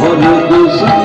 হরে কৃষ্ণ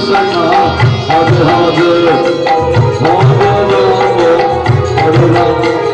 কৃষ্ণ হরে হরে হরে রাম হরে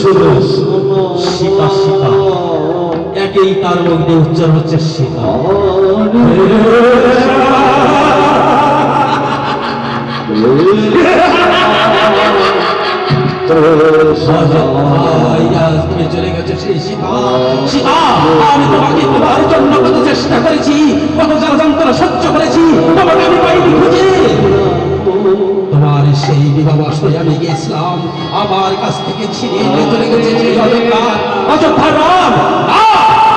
শুধু সীতা সীতা একেই তার মধ্যে উচ্চারণ হচ্ছে সীতা আমি তোমাকে তোমার জন্য কত চেষ্টা আমি গিয়েছিলাম আমার কাছ থেকে ছিনিয়ে নিয়ে চলে গেছে সেই অযোধ্যা অযোধ্যা রাম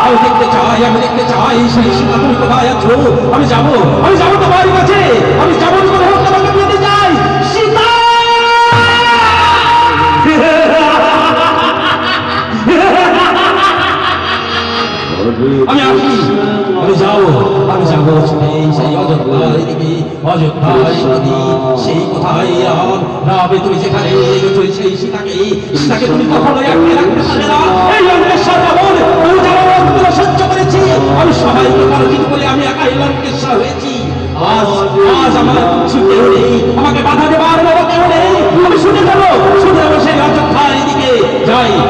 আমি দেখতে চাই আমি দেখতে চাই সেই সীতা তুমি কোথায় আছো আমি যাব আমি যাব তোমার কাছে আমি যাব তোমার আমি আসি। আমি যাব। আমি যাব। সেই সেই অযোধ্যার দিকে। অযোধ্যার দিকে। সেই কোথায় রাম রামে তুমি যেখানে গেছো সেই সীতাকে। সীতাকে তুমি কখনো একটি রাখতে পারবে না। এই লঙ্কেশ্বর রাবণ আমি যারা সহ্য করেছি, আমি সবাইকে পরাজিত করে আমি একাই লঙ্কেশ্বর হয়েছি। আজ আজ আমার কিছু নেই। আমাকে বাধা Hare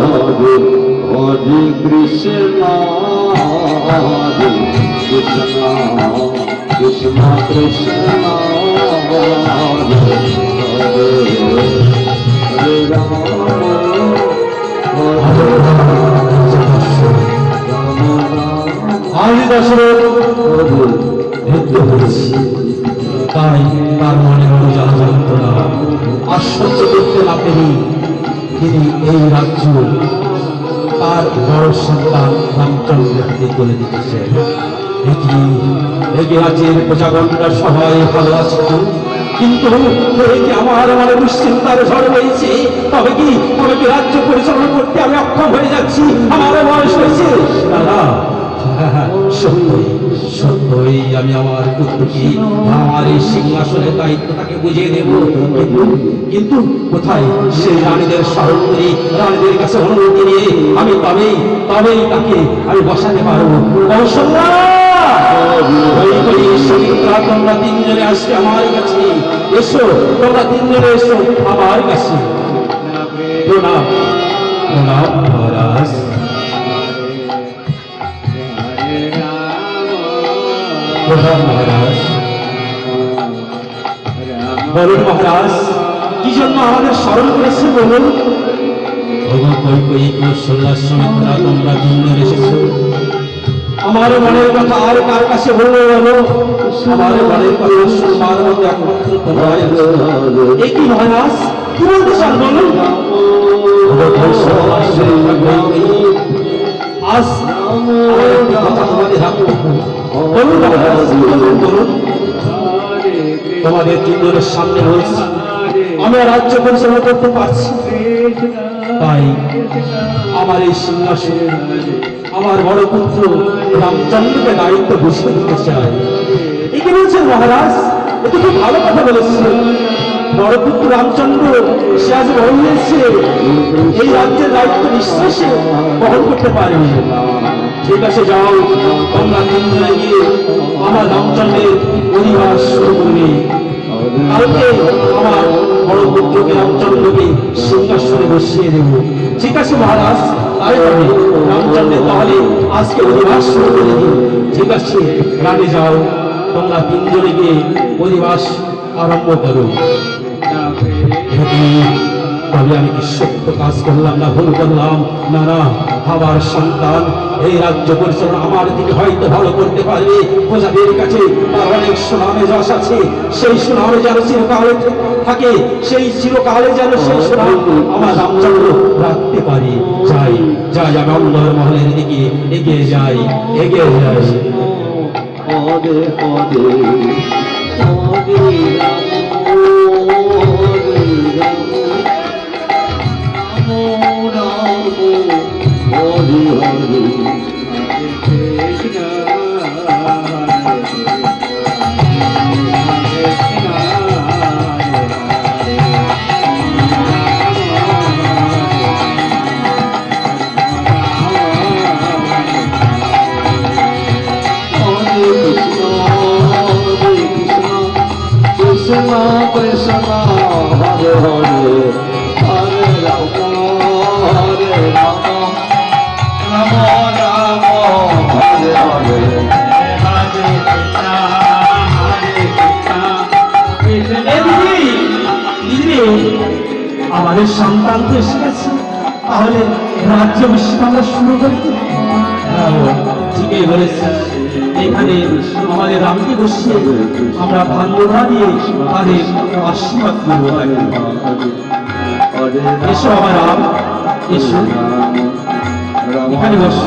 Rama আমি দশরথ Hare মৃত্যু হয়েছি তাই তার মনে জ্বালা যন্ত্রণা সহ্য করতে না পেরে তিনি এই রাজ্য তার বড় সন্তান রামচন্দ্রের হাতে তুলে দিতেছেন। এটি একে রাজ্যের প্রজাগণরা সবাই ভালো আছে কিন্তু যে আমার মনে দুশ্চিন্তার ঝড় হয়েছে তবে কি তবে কি রাজ্য পরিচালনা করতে আমি অক্ষম হয়ে যাচ্ছি? আমার বয়স হয়েছে। দাদা সত্যই সত্যই আমি আমার পুত্রকে আমার এই সিংহাসনের দায়িত্ব তাকে বুঝিয়ে দেব। কিন্তু কিন্তু কোথায় সেই রানীদের স্মরণ করে রানীদের কাছে অনুমতি নিয়ে আমি তবেই তবেই তাকে আমি বসাতে পারব। কৌশল্যা তোমরা তিনজনে আসবে আমার কাছে। এসো, তোমরা তিনজনে এসো আমার কাছে। প্রণাম। প্রণাম প্রণাম মহারাজ। বলুন মহারাজ কি জন্য আমাদের স্মরণ করেছে বলুন? তোমরা তিনজন এসেছ। আমার মনের কথা আর কার কাছে বলব বলো? আমার মনের কথা শুনবার মতো একমাত্র কি মহারাজ কি বলতে চান বলুন আজ আমার একটি বলুন বলুন তোমাদের তিনজনের সামনে রয়েছে আমি রাজ্য পরিচালনা করতে পারছি। তাই আমার এই সিংহাসনে আমার বড় পুত্র রামচন্দ্রকে দায়িত্ব ঘোষণা দিতে চাই। এই বলছেন মহারাজ? এটা খুব ভালো কথা বলেছে বড় পুত্র রামচন্দ্র, সে আজ হয়েছে। এই রাজ্যের দায়িত্ব নিশ্চয় সে বহন করতে পারবে ঠিক আছে যাও, তোমরা তিনজনে গিয়ে আমার রামচন্দ্রের পরিবার শুরু করবে কালকে আমার বড় পুত্রকে রামচন্দ্রকে সিংহাসনে বসিয়ে দেব। ঠিক আছে মহারাজ, তাই রামচন্দ্রের তাহলে আজকে অধিবাস শুরু করে দিই ঠিক আছে রানী যাও। তোমরা তিনজনে গিয়ে অধিবাস আরম্ভ করো। তবে আমি কি সত্য কাজ করলাম না ভুল করলাম? না না, আমার সন্তান এই রাজ্য পরিচালনা আমার দিকে হয়তো ভালো করতে পারবে। প্রজাদের কাছে তার অনেক সুনামে যশ আছে। সেই সুনামে যেন চিরকালে থাকে, সেই চিরকালে যেন সেই সুনাম আমার রামচন্দ্র রাখতে পারি। যাই যাই, আমি অন্দর মহলের দিকে এগিয়ে যাই এগিয়ে যাই। Hare Hare Hare আমাদের সন্তান তো এসে গেছে তাহলে রাজ্য অভিষেক আমরা শুরু করি হ্যাঁ, ঠিকই বলেছি এখানে আমাদের রামকে বসিয়ে আমরা ভান্ডরা দিয়ে তাদের আশীর্বাদ করব এসো আমার রাম, এসো। এখানে বসো।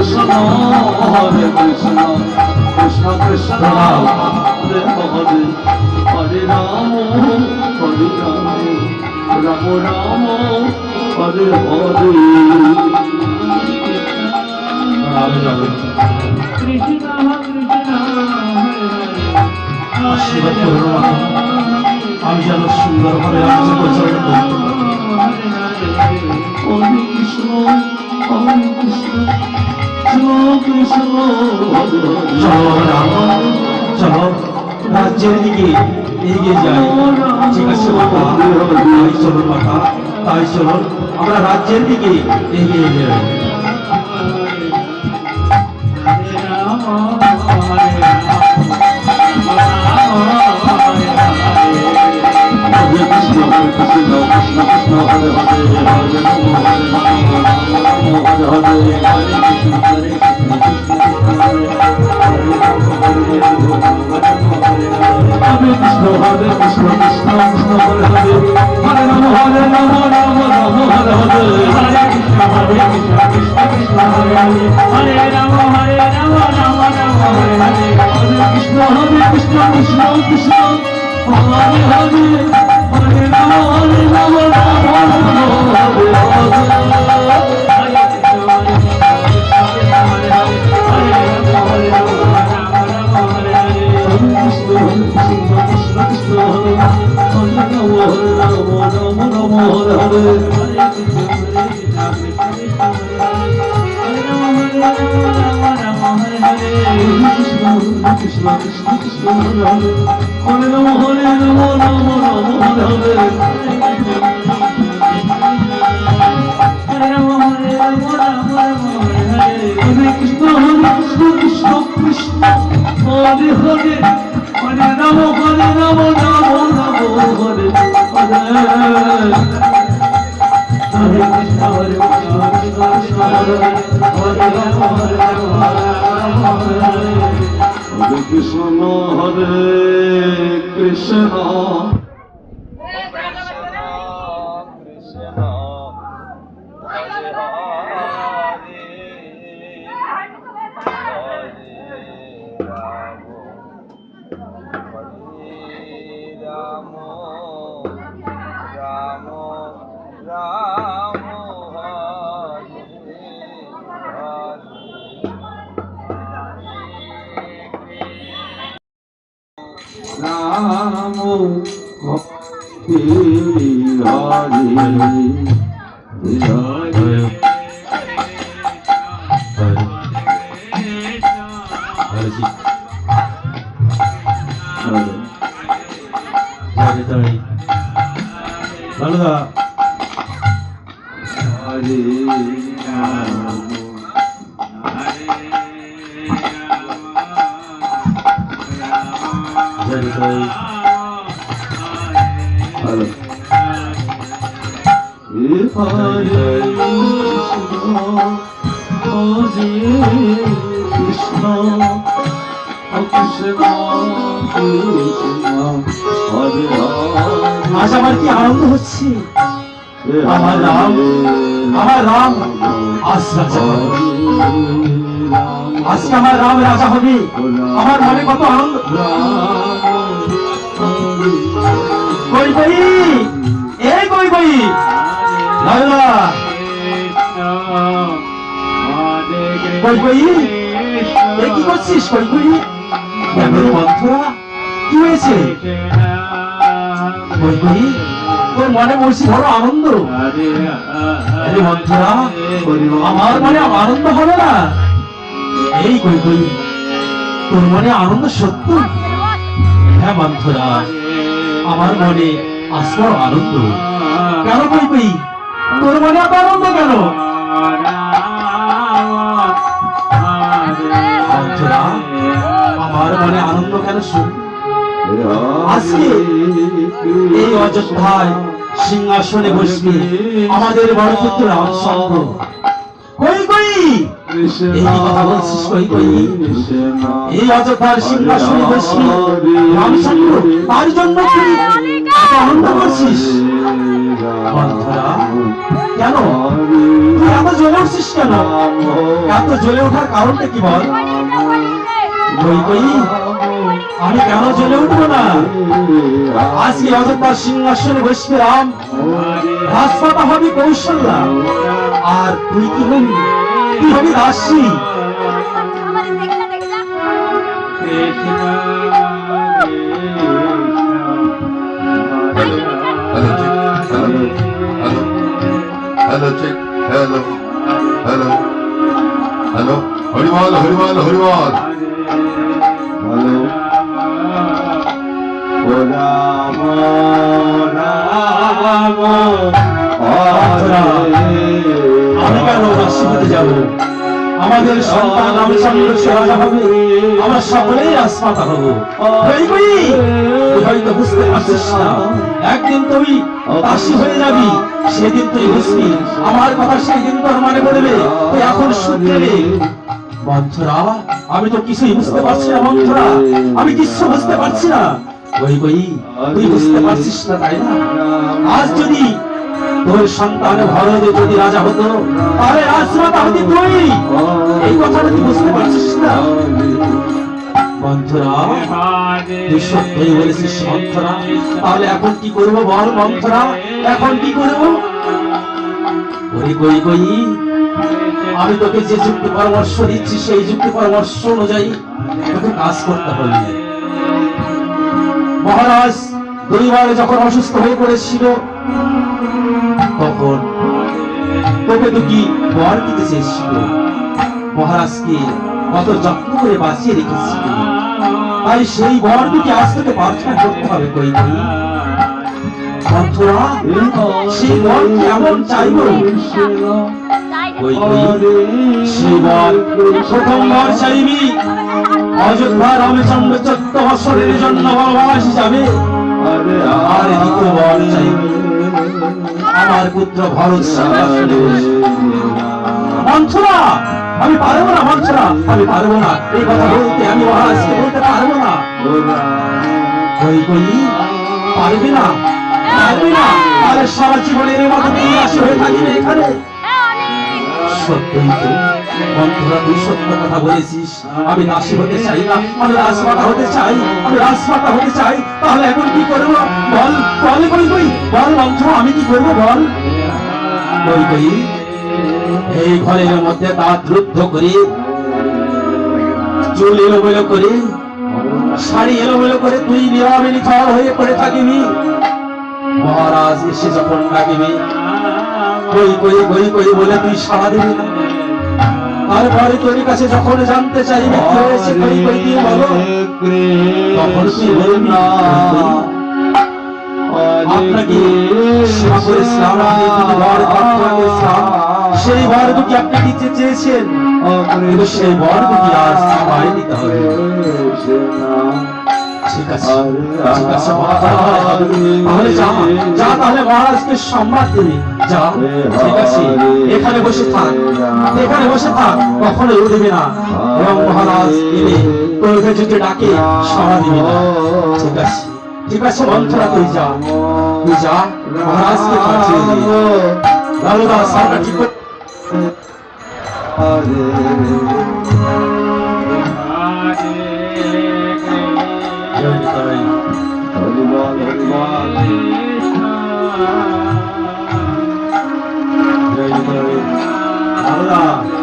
কৃষ্ণ হরে কৃষ্ণ কৃষ্ণ কৃষ্ণ হরে হরে হরে রাম হরে রাম রাম রাম হরে হরে। আমি যেন সুন্দরভাবে আমি কৃষ্ণ কৃষ্ণ চলো রাজ্যের দিকে এগিয়ে যাই জিজ্ঞাসা কথা তাই চলো কথা তাই চলো আমরা রাজ্যের দিকে এগিয়ে যাই Krishna Krishna Krishna Hare Hare Hare Hare Hare Hare Hare Hare নম নম নম নম হরে হরে কৃষ্ণ কৃষ্ণ কৃষ্ণ কৃষ্ণ হরে হরে হরে নম হরে নম নম নম হরে হরে হরে কৃষ্ণ হরে কৃষ্ণ কৃষ্ণ কৃষ্ণ, হরে হরে। ہر کشنا আমাদের হৃদয়ে কৃষ্ণ আজ আমার কি আনন্দ হচ্ছে? আমার রাম আমার রাম আজকে আমার রাম রাজা হবে। আমার মনে কত আনন্দ। কই কই এই কই কই লালা কই কই এ কি করছিস কই কই কেন রে বন্ধুরা? কি হয়েছে? তোর মনে বলছি বড় আনন্দ। আরে বন্ধুরা, আমার মনে আনন্দ হবে না। এই কই কই তোর মনে আনন্দ সত্য? হ্যাঁ বন্ধুরা। আমার মনে আসব আনন্দ। কেন কই তোর মনে এত আনন্দ কেন আমার মনে আনন্দ কেন শুন এই অযোধ্যায় সিংহাসনে বসবে আমাদের বড় পুত্র রামচন্দ্র। এই কি কথা বলছিস কই কই এই অযোধ্যার সিংহাসনে বসবে রামচন্দ্র তার জন্য তুই আনন্দ করছিস? কেন? তুই এত জ্বলে উঠছিস কেন? এত জ্বলে ওঠার কারণটা কি বল? আমি কেন জ্বলে উঠবো না? আজকে অযোধ্যার সিংহাসনে বসবে রাম। রাজমাতা হবে কৌশল্যা। আর তুই কি হবি? দেখলা Hello, check. Hello. Hello. Hello. Hello. হরিবল হরিবল হরিবল আমাদের সন্তান রামচন্দ্র সে রাজা হবে। আমরা সকলেই রাজমাতা হব। হয়তো বুঝতে পারছিস না। একদিন তুই দাসী হয়ে যাবি, সেদিন তুই বুঝবি। আমার কথা সেদিন তোর মনে পড়বে। তুই এখন শুনতে বন্ধুরা, আমি তো কিছুই বুঝতে পারছি না, বন্ধুরা। আমি কিছু বুঝতে পারছি না। ওই বই তুই বুঝতে পারছিস না, তাই না? আজ যদি তোর সন্তান ভরত যদি রাজা হতো, তাহলে রাজমাতা হতি তুই। এই কথাটা তুই বুঝতে পারছিস না। তাহলে এখন কি বল এখন কি কই কই? আমি তোকে যে যুক্তি পরামর্শ দিচ্ছি, সেই যুক্তি পরামর্শ অনুযায়ী তোকে কাজ করতে হবে। মহারাজ, দুইবার যখন অসুস্থ হয়ে পড়েছিল তখন তোকে দুটি বর দিতে চেয়েছিল? মহারাজকে কত যত্ন করে বাঁচিয়ে রেখেছিল। তাই সেই বর দুটি আজ তোকে প্রার্থনা করতে হবে কই কই বন্ধুরা, সেই বর কি এমন চাইব তাই কই কই? সেই বর প্রথম বর চাইবি। অযোধ্যা রামচন্দ্র বছরের জন্য বনবাস যাবে। আর দ্বিতীয় বর চাইবি। আমার পুত্র ভরত বসবে। আমি পারব না মন্থরা আমি পারব না। এই কথা বলতে আমি মহারাজকে বলতে পারব না। কই কই? পারবি না? পারবি না? তাহলে সারা জীবনের মতো তুই আসি হয়ে থাকবি এখানে। হ্যাঁ অনেক সত্যই তো বন্ধুরা তুই সত্য কথা বলেছিস আমি দাসী হতে চাই না আমি রাজমাতা হতে চাই আমি রাজমাতা হতে চাই তাহলে এখন কি করব বল বল কই কই বল বন্ধু আমি কি করব বল কই কই এই ঘরের মধ্যে দাঁত রুদ্ধ করে চুল এলোমেলো করে শাড়ি এলোমেলো করে তুই নীরবে নিথর হয়ে পড়ে থাকিবি মহারাজ এসে যখন ডাকিবি কই কই কই কই বলে তুই সাড়া দিবি না। তারপরে তোর কাছে যখন জানতে চাইবে কি হয়েছে কই কই দিয়ে বলো। তখন তুই বলবি কই, আপনাকে আপনি দুটি বর সেই বর দুটি আপনি দিতে চেয়েছেন। কিন্তু সেই বর দুটি আজ আমায় দিতে তাহলে যা তাহলে মহারাজকে সম্মান যা, ঠিক আছে, এখানে বসে থাক, এখানে বসে থাক, কখনো এবং মহারাজ ডাকে, সাড়া ঠিক আছে ঠিক আছে মন্ত্রা তুই যা মহারাজকে পাঠিয়ে দে। লালুদা সারটা ঠিক 打了。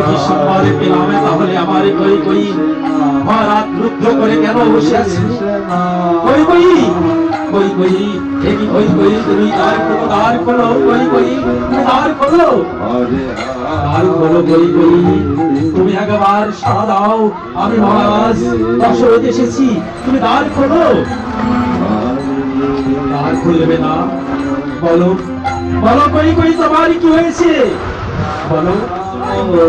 এই সম্মানে পেলামে তাহলে আমার কই কই মহারাজ রুদ্ধ করে কেন বসে আছি? কই কই? কই কই? এ কি কই কই? তুমি দ্বার খোলো দ্বার খোলো কই কই? দ্বার খোলো দ্বার খোলো কই কই? তুমি একবার সাড়া দাও আমি মহারাজ দশরথ এসেছি। তুমি দ্বার খোলো দ্বার খুলবে না। বলো। বলো কই কই তোমার কি হয়েছে? বলো। এই গো